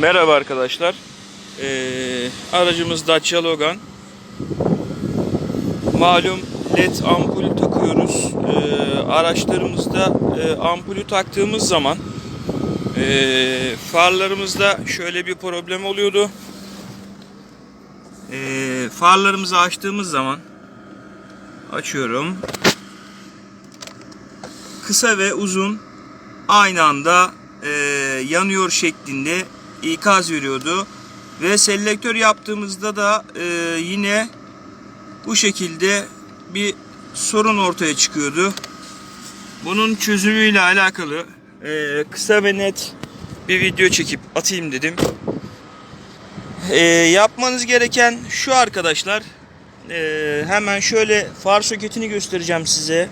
Merhaba arkadaşlar. Ee, aracımız Dacia Logan. Malum led ampul takıyoruz. Ee, araçlarımızda e, ampulü taktığımız zaman e, farlarımızda şöyle bir problem oluyordu. E, farlarımızı açtığımız zaman açıyorum. Kısa ve uzun aynı anda e, yanıyor şeklinde ikaz veriyordu. Ve selektör yaptığımızda da e, yine bu şekilde bir sorun ortaya çıkıyordu. Bunun çözümüyle alakalı e, kısa ve net bir video çekip atayım dedim. E, yapmanız gereken şu arkadaşlar. E, hemen şöyle far soketini göstereceğim size.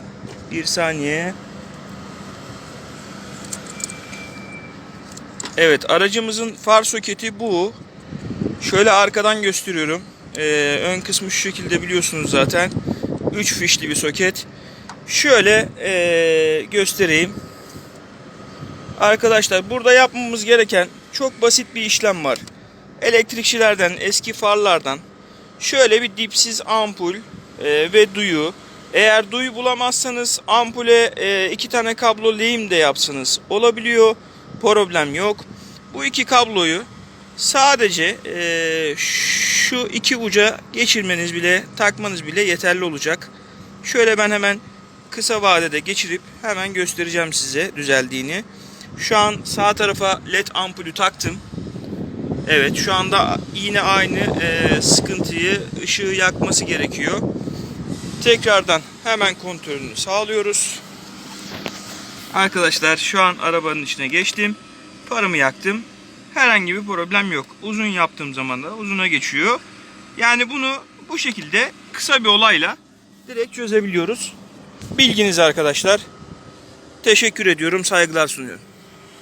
Bir saniye. Evet aracımızın far soketi bu. Şöyle arkadan gösteriyorum. Ee, ön kısmı şu şekilde biliyorsunuz zaten. 3 fişli bir soket. Şöyle ee, göstereyim. Arkadaşlar burada yapmamız gereken çok basit bir işlem var. Elektrikçilerden, eski farlardan şöyle bir dipsiz ampul ee, ve duyu. Eğer duyu bulamazsanız ampule ee, iki tane kablo lehim de yapsanız olabiliyor. Problem yok. Bu iki kabloyu sadece eee, şu iki uca geçirmeniz bile takmanız bile yeterli olacak. Şöyle ben hemen kısa vadede geçirip hemen göstereceğim size düzeldiğini. Şu an sağ tarafa led ampulü taktım. Evet şu anda yine aynı eee, sıkıntıyı ışığı yakması gerekiyor. Tekrardan hemen kontrolünü sağlıyoruz. Arkadaşlar şu an arabanın içine geçtim. Farımı yaktım. Herhangi bir problem yok. Uzun yaptığım zaman da uzuna geçiyor. Yani bunu bu şekilde kısa bir olayla direkt çözebiliyoruz. Bilginiz arkadaşlar. Teşekkür ediyorum. Saygılar sunuyorum.